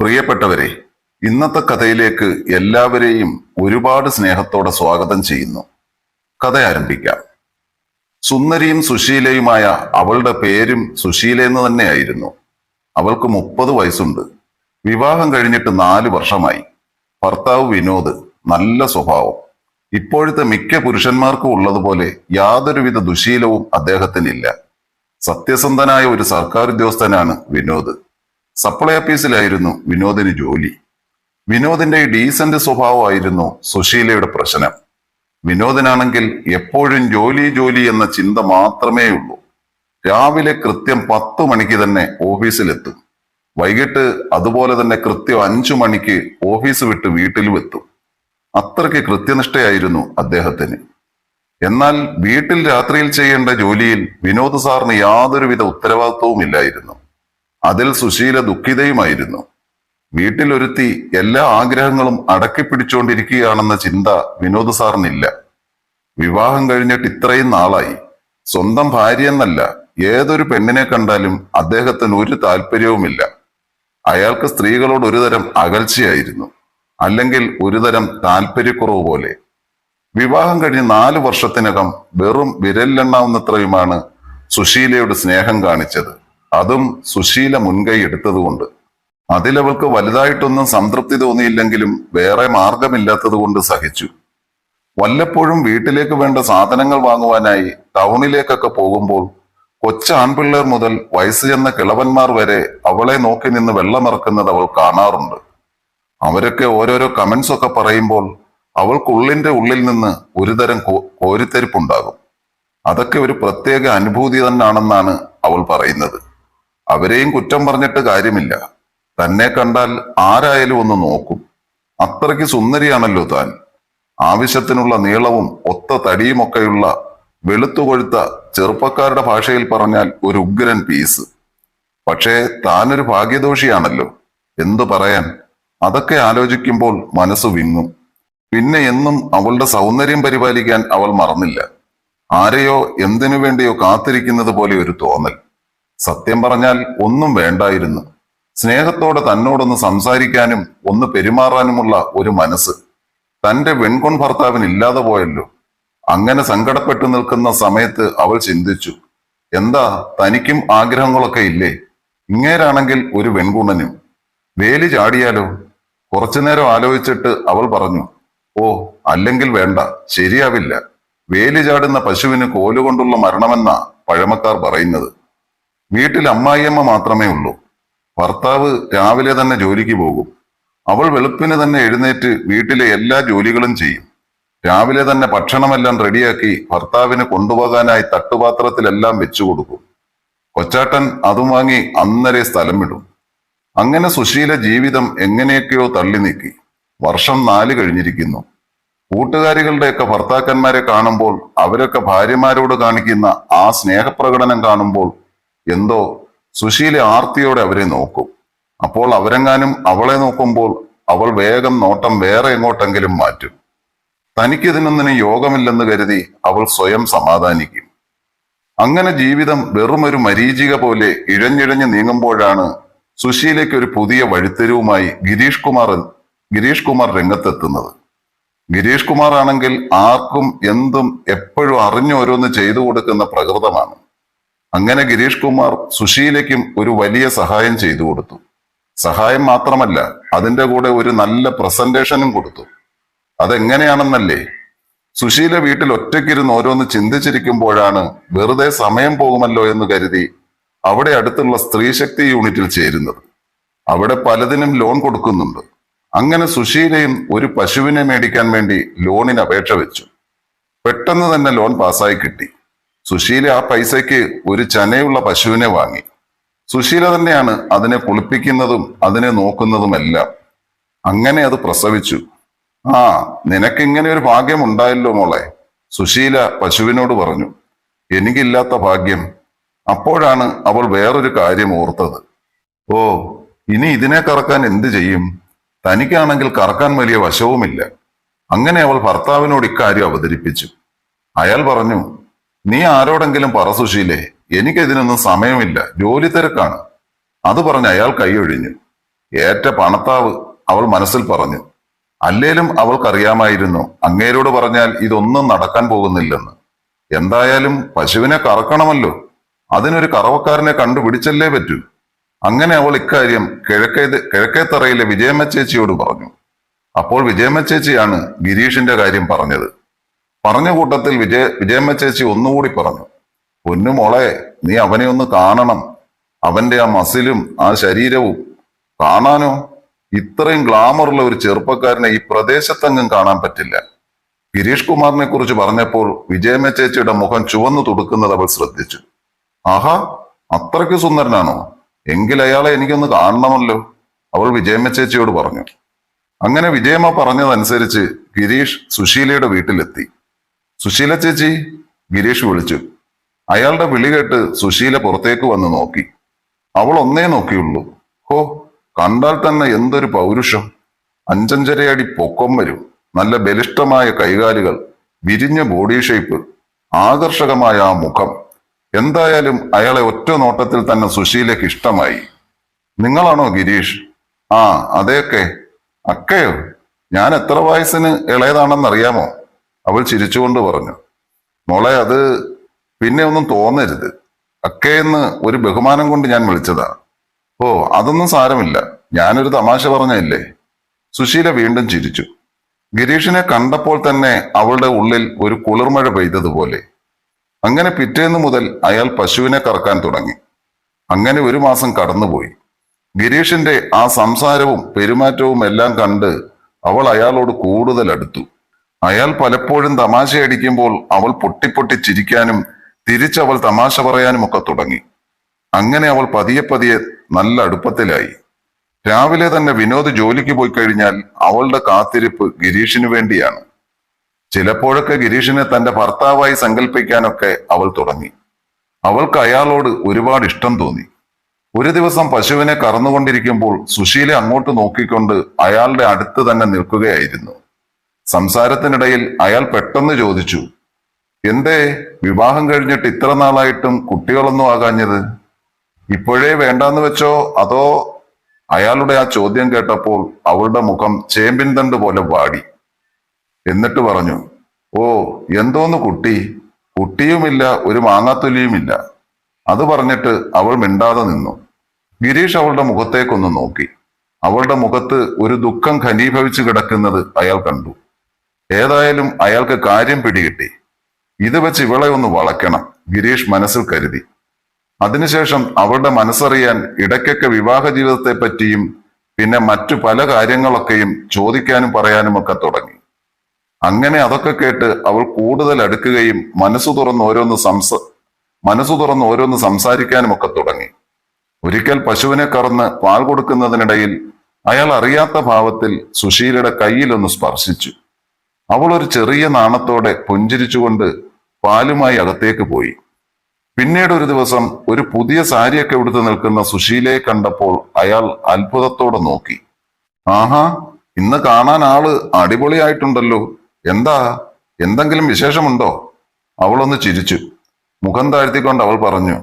പ്രിയപ്പെട്ടവരെ ഇന്നത്തെ കഥയിലേക്ക് എല്ലാവരെയും ഒരുപാട് സ്നേഹത്തോടെ സ്വാഗതം ചെയ്യുന്നു. കഥ ആരംഭിക്കാം. സുന്ദരിയും സുശീലയുമായ അവളുടെ പേരും സുശീല എന്ന് തന്നെയായിരുന്നു. അവൾക്ക് മുപ്പത് വയസ്സുണ്ട്. വിവാഹം കഴിഞ്ഞിട്ട് നാല് വർഷമായി. ഭർത്താവ് വിനോദ് നല്ല സ്വഭാവം. ഇപ്പോഴത്തെ മിക്ക പുരുഷന്മാർക്കും ഉള്ളതുപോലെ യാതൊരുവിധ ദുശീലവും അദ്ദേഹത്തിനില്ല. സത്യസന്ധനായ ഒരു സർക്കാർ ഉദ്യോഗസ്ഥനാണ് വിനോദ്. സപ്ലൈ ഓഫീസിലായിരുന്നു വിനോദിന് ജോലി. വിനോദിന്റെ ഡീസന്റ് സ്വഭാവമായിരുന്നു സുശീലയുടെ പ്രശ്നം. വിനോദിനാണെങ്കിൽ എപ്പോഴും ജോലി ജോലി എന്ന ചിന്ത മാത്രമേ ഉള്ളൂ. രാവിലെ കൃത്യം പത്ത് മണിക്ക് തന്നെ ഓഫീസിലെത്തും. വൈകിട്ട് അതുപോലെ തന്നെ കൃത്യം അഞ്ചു മണിക്ക് ഓഫീസ് വിട്ട് വീട്ടിലും എത്തും. അത്രയ്ക്ക് കൃത്യനിഷ്ഠയായിരുന്നു അദ്ദേഹത്തിന്. എന്നാൽ വീട്ടിൽ രാത്രിയിൽ ചെയ്യേണ്ട ജോലിയിൽ വിനോദ് സാറിന് യാതൊരുവിധ ഉത്തരവാദിത്വവും ഇല്ലായിരുന്നു അതിൽ സുശീല ദുഃഖിതയുമായിരുന്നു. വീട്ടിലൊരുത്തി എല്ലാ ആഗ്രഹങ്ങളും അടക്കി പിടിച്ചുകൊണ്ടിരിക്കുകയാണെന്ന ചിന്ത വിനോദ് സാറിനില്ല. വിവാഹം കഴിഞ്ഞിട്ട് ഇത്രയും നാളായി. സ്വന്തം ഭാര്യ എന്നല്ല ഏതൊരു പെണ്ണിനെ കണ്ടാലും അദ്ദേഹത്തിന് ഒരു താല്പര്യവുമില്ല. അയാൾക്ക് സ്ത്രീകളോട് ഒരുതരം അകൽച്ചയായിരുന്നു അല്ലെങ്കിൽ ഒരുതരം താല്പര്യക്കുറവ് പോലെ. വിവാഹം കഴിഞ്ഞ് നാല് വർഷത്തിനകം വെറും വിരലിലെണ്ണാവുന്നത്രയുമാണ് സുശീലയുടെ സ്നേഹം കാണിച്ചത്. അതും സുശീല മുൻകൈ എടുത്തതുകൊണ്ട്. അതിലവൾക്ക് വലുതായിട്ടൊന്നും സംതൃപ്തി തോന്നിയില്ലെങ്കിലും വേറെ മാർഗമില്ലാത്തത് കൊണ്ട് സഹിച്ചു. വല്ലപ്പോഴും വീട്ടിലേക്ക് വേണ്ട സാധനങ്ങൾ വാങ്ങുവാനായി ടൗണിലേക്കൊക്കെ പോകുമ്പോൾ കൊച്ച ആൺപിള്ളേർ മുതൽ വയസ്സ് ചെന്ന കിളവന്മാർ വരെ അവളെ നോക്കി നിന്ന് വെള്ളമിറക്കുന്നത് അവൾ കാണാറുണ്ട്. അവരൊക്കെ ഓരോരോ കമന്റ്സ് ഒക്കെ പറയുമ്പോൾ അവൾക്കുള്ളിന്റെ ഉള്ളിൽ നിന്ന് ഒരുതരം കോരിത്തെരിപ്പുണ്ടാകും. അതൊക്കെ ഒരു പ്രത്യേക അനുഭൂതി തന്നെയാണെന്നാണ് അവൾ പറയുന്നത്. അവരെയും കുറ്റം പറഞ്ഞിട്ട് കാര്യമില്ല. തന്നെ കണ്ടാൽ ആരായാലും ഒന്ന് നോക്കും. അത്രയ്ക്ക് സുന്ദരിയാണല്ലോ താൻ. ആവശ്യത്തിനുള്ള നീളവും ഒത്ത തടിയുമൊക്കെയുള്ള വെളുത്തുകൊഴുത്ത ചെറുപ്പക്കാരുടെ ഭാഷയിൽ പറഞ്ഞാൽ ഒരു ഉഗ്രൻ പീസ്. പക്ഷേ താനൊരു ഭാഗ്യദോഷിയാണല്ലോ. എന്തു പറയാൻ? അതൊക്കെ ആലോചിക്കുമ്പോൾ മനസ്സ് വിങ്ങും. പിന്നെ എന്നും അവളുടെ സൗന്ദര്യം പരിപാലിക്കാൻ അവൾ മറന്നില്ല. ആരെയോ എന്തിനു വേണ്ടിയോ കാത്തിരിക്കുന്നത് പോലെ ഒരു തോന്നൽ. സത്യം പറഞ്ഞാൽ ഒന്നും വേണ്ടായിരുന്നു. സ്നേഹത്തോടെ തന്നോടൊന്ന് സംസാരിക്കാനും ഒന്ന് പെരുമാറാനുമുള്ള ഒരു മനസ്സ്. തന്റെ വെൺകൊൺ ഭർത്താവിന് ഇല്ലാതെ പോയല്ലോ. അങ്ങനെ സങ്കടപ്പെട്ടു നിൽക്കുന്ന സമയത്ത് അവൾ ചിന്തിച്ചു എന്താ തനിക്കും ആഗ്രഹങ്ങളൊക്കെ ഇല്ലേ? ഇങ്ങേരാണെങ്കിൽ ഒരു വെൺകുണനും. വേലി ചാടിയാലോ? കുറച്ചു നേരം ആലോചിച്ചിട്ട് അവൾ പറഞ്ഞു ഓ അല്ലെങ്കിൽ വേണ്ട ശരിയാവില്ല. വേലി ചാടുന്ന പശുവിന് കോലുകൊണ്ടുള്ള മരണമെന്നാ പഴമക്കാർ പറയുന്നത്. വീട്ടിൽ അമ്മായിയമ്മ മാത്രമേ ഉള്ളൂ. ഭർത്താവ് രാവിലെ തന്നെ ജോലിക്ക് പോകും. അവൾ വെളുപ്പിന് തന്നെ എഴുന്നേറ്റ് വീട്ടിലെ എല്ലാ ജോലികളും ചെയ്യും. രാവിലെ തന്നെ ഭക്ഷണമെല്ലാം റെഡിയാക്കി ഭർത്താവിന് കൊണ്ടുപോകാനായി തട്ടുപാത്രത്തിലെല്ലാം വെച്ചു കൊടുക്കും. കൊച്ചാട്ടൻ അതും വാങ്ങി അന്നരെ സ്ഥലം വിടും. അങ്ങനെ സുശീല ജീവിതം എങ്ങനെയൊക്കെയോ തള്ളി നീക്കി. വർഷം നാല് കഴിഞ്ഞിരിക്കുന്നു. കൂട്ടുകാരികളുടെയൊക്കെ ഭർത്താക്കന്മാരെ കാണുമ്പോൾ അവരൊക്കെ ഭാര്യമാരോട് കാണിക്കുന്ന ആ സ്നേഹപ്രകടനം കാണുമ്പോൾ എന്തോ സുശീല ആർത്തിയോടെ അവരെ നോക്കും. അപ്പോൾ അവരെങ്ങാനും അവളെ നോക്കുമ്പോൾ അവൾ വേഗം നോട്ടം വേറെ എങ്ങോട്ടെങ്കിലും മാറ്റും. തനിക്കിതിനൊന്നിനും യോഗമില്ലെന്ന് കരുതി അവൾ സ്വയം സമാധാനിക്കും. അങ്ങനെ ജീവിതം വെറുമൊരു മരീചിക പോലെ ഇഴഞ്ഞിഴഞ്ഞ് നീങ്ങുമ്പോഴാണ് സുശീലയ്ക്ക് ഒരു പുതിയ വഴിത്തിരിവുമായി ഗിരീഷ് കുമാർ ഗിരീഷ് കുമാർ രംഗത്തെത്തുന്നത്. ഗിരീഷ് കുമാർ ആണെങ്കിൽ ആർക്കും എന്തും എപ്പോഴും അറിഞ്ഞോരോന്ന് ചെയ്തു കൊടുക്കുന്ന പ്രകൃതമാണ്. അങ്ങനെ ഗിരീഷ് കുമാർ സുശീലയ്ക്കും ഒരു വലിയ സഹായം ചെയ്തു കൊടുത്തു. സഹായം മാത്രമല്ല അതിന്റെ കൂടെ ഒരു നല്ല പ്രസന്റേഷനും കൊടുത്തു. അതെങ്ങനെയാണെന്നല്ലേ? സുശീല വീട്ടിൽ ഒറ്റയ്ക്കിരുന്ന് ഓരോന്ന് ചിന്തിച്ചിരിക്കുമ്പോഴാണ് വെറുതെ സമയം പോകുമല്ലോ എന്ന് കരുതി അവിടെ അടുത്തുള്ള സ്ത്രീശക്തി യൂണിറ്റിൽ ചേരുന്നത്. അവിടെ പലതിനും ലോൺ കൊടുക്കുന്നുണ്ട്. അങ്ങനെ സുശീലയും ഒരു പശുവിനെ മേടിക്കാൻ വേണ്ടി ലോണിന് അപേക്ഷ വെച്ചു. പെട്ടെന്ന് തന്നെ ലോൺ പാസ്സായി കിട്ടി. സുശീല ആ പൈസയ്ക്ക് ഒരു ചനയുള്ള പശുവിനെ വാങ്ങി. സുശീല തന്നെയാണ് അതിനെ കുളിപ്പിക്കുന്നതും അതിനെ നോക്കുന്നതുമെല്ലാം. അങ്ങനെ അത് പ്രസവിച്ചു. ആ നിനക്ക് ഇങ്ങനെ ഒരു ഭാഗ്യം ഉണ്ടായല്ലോ മോളെ സുശീല പശുവിനോട് പറഞ്ഞു. എനിക്കില്ലാത്ത ഭാഗ്യം. അപ്പോഴാണ് അവൾ വേറൊരു കാര്യം ഓർത്തത്. ഓ ഇനി ഇതിനെ കറക്കാൻ എന്ത് ചെയ്യും? തനിക്കാണെങ്കിൽ കറക്കാൻ വലിയ വശവുമില്ല. അങ്ങനെ അവൾ ഭർത്താവിനോട് ഇക്കാര്യം അവതരിപ്പിച്ചു. അയാൾ പറഞ്ഞു നീ ആരോടെങ്കിലും പറ സുശീലേ എനിക്കിതിനൊന്നും സമയമില്ല ജോലി തിരക്കാണ്. അത് പറഞ്ഞ് അയാൾ കൈയൊഴിഞ്ഞു ഏറ്റ പണത്താവ് അവൾ മനസ്സിൽ പറഞ്ഞു അല്ലേലും അവൾക്കറിയാമായിരുന്നു അങ്ങേരോട് പറഞ്ഞാൽ ഇതൊന്നും നടക്കാൻ പോകുന്നില്ലെന്ന്. എന്തായാലും പശുവിനെ കറക്കണമല്ലോ അതിനൊരു കറവക്കാരനെ കണ്ടുപിടിച്ചല്ലേ പറ്റൂ. അങ്ങനെ അവൾ ഇക്കാര്യം കിഴക്കേ കിഴക്കേത്തറയിലെ വിജയമ്മ ചേച്ചിയോട് പറഞ്ഞു. അപ്പോൾ വിജയമ്മ ചേച്ചിയാണ് ഗിരീഷിന്റെ കാര്യം പറഞ്ഞത്. പറഞ്ഞ കൂട്ടത്തിൽ വിജയ വിജയമ്മ ചേച്ചി ഒന്നുകൂടി പറഞ്ഞു പൊന്നു മോളെ നീ അവനെ ഒന്ന് കാണണം. അവന്റെ ആ മസിലും ആ ശരീരവും കാണാനോ? ഇത്രയും ഗ്ലാമറുള്ള ഒരു ചെറുപ്പക്കാരനെ ഈ പ്രദേശത്തെങ്ങും കാണാൻ പറ്റില്ല. ഗിരീഷ് കുമാറിനെ കുറിച്ച് പറഞ്ഞപ്പോൾ വിജയമ്മ ചേച്ചിയുടെ മുഖം ചുവന്നു തുടുക്കുന്നത് അവൾ ശ്രദ്ധിച്ചു. ആഹാ അത്രയ്ക്ക് സുന്ദരനാണോ? എങ്കിൽ അയാളെ എനിക്കൊന്ന് കാണണമല്ലോ അവൾ വിജയമ്മ ചേച്ചിയോട് പറഞ്ഞു. അങ്ങനെ വിജയമ്മ പറഞ്ഞതനുസരിച്ച് ഗിരീഷ് സുശീലയുടെ വീട്ടിലെത്തി. സുശീല ചേച്ചി ഗിരീഷ് വിളിച്ചു. അയാളുടെ വിളി കേട്ട് സുശീല പുറത്തേക്ക് വന്ന് നോക്കി. അവൾ ഒന്നേ നോക്കിയുള്ളൂ. ഹോ കണ്ടാൽ തന്നെ എന്തൊരു പൗരുഷം. അഞ്ചഞ്ചരയടി പൊക്കം വരും. നല്ല ബലിഷ്ഠമായ കൈകാലുകൾ വിരിഞ്ഞ ബോഡി ഷേപ്പ് ആകർഷകമായ ആ മുഖം. എന്തായാലും അയാളെ ഒറ്റ നോട്ടത്തിൽ തന്നെ സുശീലയ്ക്ക് ഇഷ്ടമായി. നിങ്ങളാണോ ഗിരീഷ്? ആ അതെയൊക്കെ. അക്കയോ ഞാൻ എത്ര വയസ്സിന് ഇളയതാണെന്നറിയാമോ? അവൾ ചിരിച്ചുകൊണ്ട് പറഞ്ഞു മോളെ അത് പിന്നെ ഒന്നും തോന്നരുത്. അക്കയെന്ന് ഒരു ബഹുമാനം കൊണ്ട് ഞാൻ വിളിച്ചതാ. ഓ അതൊന്നും സാരമില്ല. ഞാനൊരു തമാശ പറഞ്ഞല്ലേ സുശീല വീണ്ടും ചിരിച്ചു. ഗിരീഷിനെ കണ്ടപ്പോൾ തന്നെ അവളുടെ ഉള്ളിൽ ഒരു കുളിർമഴ പെയ്തതുപോലെ. അങ്ങനെ പിറ്റേന്ന് മുതൽ അയാൾ പശുവിനെ കറക്കാൻ തുടങ്ങി. അങ്ങനെ ഒരു മാസം കടന്നുപോയി. ഗിരീഷിന്റെ ആ സംസാരവും പെരുമാറ്റവും എല്ലാം കണ്ട് അവൾ അയാളോട് കൂടുതൽ അടുത്തു. അയാൾ പലപ്പോഴും തമാശയടിക്കുമ്പോൾ അവൾ പൊട്ടിപ്പൊട്ടി ചിരിക്കാനും തിരിച്ചവൾ തമാശ പറയാനും ഒക്കെ തുടങ്ങി. അങ്ങനെ അവൾ പതിയെ പതിയെ നല്ല അടുപ്പത്തിലായി. രാവിലെ തന്നെ വിനോദ് ജോലിക്ക് പോയി കഴിഞ്ഞാൽ അവളുടെ കാത്തിരിപ്പ് ഗിരീഷിനു വേണ്ടിയാണ്. ചിലപ്പോഴൊക്കെ ഗിരീഷിനെ തന്റെ ഭർത്താവായി സങ്കല്പിക്കാനൊക്കെ അവൾ തുടങ്ങി. അവൾക്ക് അയാളോട് ഒരുപാട് ഇഷ്ടം തോന്നി. ഒരു ദിവസം പശുവിനെ കറന്നുകൊണ്ടിരിക്കുമ്പോൾ സുശീല അങ്ങോട്ട് നോക്കിക്കൊണ്ട് അയാളുടെ അടുത്ത് തന്നെ നിൽക്കുകയായിരുന്നു. സംസാരത്തിനിടയിൽ അയാൾ പെട്ടെന്ന് ചോദിച്ചു എന്തേ വിവാഹം കഴിഞ്ഞിട്ട് ഇത്ര നാളായിട്ടും കുട്ടികളൊന്നും ആകാഞ്ഞത്? ഇപ്പോഴേ വേണ്ടാന്ന് വെച്ചോ അതോ? അയാളുടെ ആ ചോദ്യം കേട്ടപ്പോൾ അവളുടെ മുഖം ചേമ്പിൻ തണ്ട് പോലെ വാടി. എന്നിട്ട് പറഞ്ഞു ഓ എന്തോന്ന് കുട്ടി? കുട്ടിയുമില്ല ഒരു മാങ്ങാത്തൊലിയുമില്ല. അത് പറഞ്ഞിട്ട് അവൾ മിണ്ടാതെ നിന്നു. ഗിരീഷ് അവളുടെ മുഖത്തേക്കൊന്ന് നോക്കി. അവളുടെ മുഖത്ത് ഒരു ദുഃഖം ഘനീഭവിച്ചു കിടക്കുന്നത് അയാൾ കണ്ടു. ഏതായാലും അയാൾക്ക് കാര്യം പിടികിട്ടി. ഇത് വെച്ച് ഇവളെ ഒന്ന് വളക്കണം ഗിരീഷ് മനസ്സിൽ കരുതി. അതിനുശേഷം അവളുടെ മനസ്സറിയാൻ ഇടയ്ക്കൊക്കെ വിവാഹ ജീവിതത്തെ പറ്റിയും പിന്നെ മറ്റു പല കാര്യങ്ങളൊക്കെയും ചോദിക്കാനും പറയാനും ഒക്കെ തുടങ്ങി. അങ്ങനെ അതൊക്കെ കേട്ട് അവൾ കൂടുതൽ അടുക്കുകയും മനസ്സു തുറന്ന് ഓരോന്ന് സംസ മനസ്സു തുറന്ന് ഓരോന്ന് സംസാരിക്കാനും ഒക്കെ തുടങ്ങി. ഒരിക്കൽ പശുവിനെ കറന്ന് പാൽ കൊടുക്കുന്നതിനിടയിൽ അയാൾ അറിയാത്ത ഭാവത്തിൽ സുശീലയുടെ കയ്യിലൊന്ന് സ്പർശിച്ചു. അവൾ ഒരു ചെറിയ നാണത്തോടെ പുഞ്ചിരിച്ചുകൊണ്ട് പാലുമായി അകത്തേക്ക് പോയി. പിന്നീട് ഒരു ദിവസം ഒരു പുതിയ സാരിയൊക്കെ ഉടുത്ത് നിൽക്കുന്ന സുശീലയെ കണ്ടപ്പോൾ അയാൾ അത്ഭുതത്തോടെ നോക്കി. ആഹാ ഇന്ന് കാണാൻ ആൾ അടിപൊളിയായിട്ടുണ്ടല്ലോ. എന്താ എന്തെങ്കിലും വിശേഷമുണ്ടോ? അവളൊന്ന് ചിരിച്ചു. മുഖം താഴ്ത്തിക്കൊണ്ട് അവൾ പറഞ്ഞു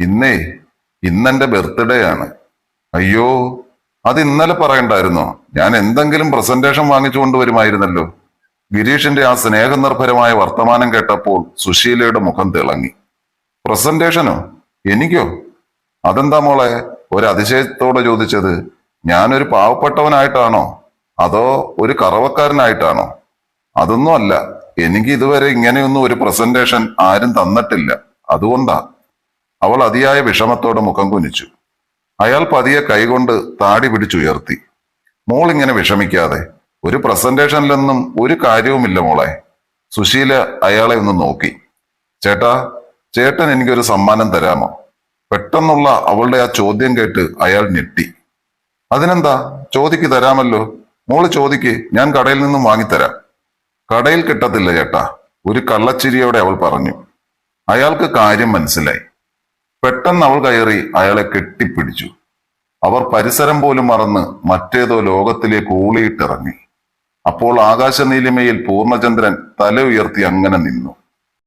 ഇന്നേ ഇന്നെന്റെ ബർത്ത്ഡേ ആണ്. അയ്യോ അത് ഇന്നലെ പറയണ്ടായിരുന്നോ? ഞാൻ എന്തെങ്കിലും പ്രസന്റേഷൻ വാങ്ങിച്ചു കൊണ്ടുവരുമായിരുന്നല്ലോ ഗിരീഷിന്റെ ആ സ്നേഹനിർഭരമായ വർത്തമാനം കേട്ടപ്പോൾ സുശീലയുടെ മുഖം തിളങ്ങി. പ്രസന്റേഷനോ? എനിക്കോ? അതെന്താ മോളെ ഒരു അതിശയത്തോടെ ചോദിച്ചത് ഞാനൊരു പാവപ്പെട്ടവനായിട്ടാണോ? അതോ ഒരു കറവക്കാരനായിട്ടാണോ? അതൊന്നും അല്ല എനിക്ക് ഇതുവരെ ഇങ്ങനെയൊന്നും ഒരു പ്രസന്റേഷൻ ആരും തന്നിട്ടില്ല. അതുകൊണ്ടാ. അവൾ അതിയായ വിഷമത്തോടെ മുഖം കുനിച്ചു. അയാൾ പതിയെ കൈകൊണ്ട് താടി പിടിച്ചുയർത്തി. മോൾ ഇങ്ങനെ വിഷമിക്കാതെ ഒരു പ്രസന്റേഷനിലൊന്നും ഒരു കാര്യവുമില്ല മോളെ. സുശീല അയാളെ ഒന്ന് നോക്കി. ചേട്ടാ ചേട്ടൻ എനിക്കൊരു സമ്മാനം തരാമോ? പെട്ടെന്നുള്ള അവളുടെ ആ ചോദ്യം കേട്ട് അയാൾ ഞെട്ടി. അതിനെന്താ? ചോദിക്ക് തരാമല്ലോ. മോൾ ചോദിക്ക് ഞാൻ കടയിൽ നിന്നും വാങ്ങിത്തരാം. കടയിൽ കിട്ടത്തില്ല ചേട്ടാ. ഒരു കള്ളച്ചിരിയോടെ അവൾ പറഞ്ഞു. അയാൾക്ക് കാര്യം മനസ്സിലായി. പെട്ടെന്ന് അവൾ കയറി അയാളെ കെട്ടിപ്പിടിച്ചു. അവർ പരിസരം പോലും മറന്ന് മറ്റേതോ ലോകത്തിലേക്ക് ഊളിയിട്ടിറങ്ങി. അപ്പോൾ ആകാശനീലിമയിൽ പൂർണചന്ദ്രൻ തല ഉയർത്തി അങ്ങനെ നിന്നു.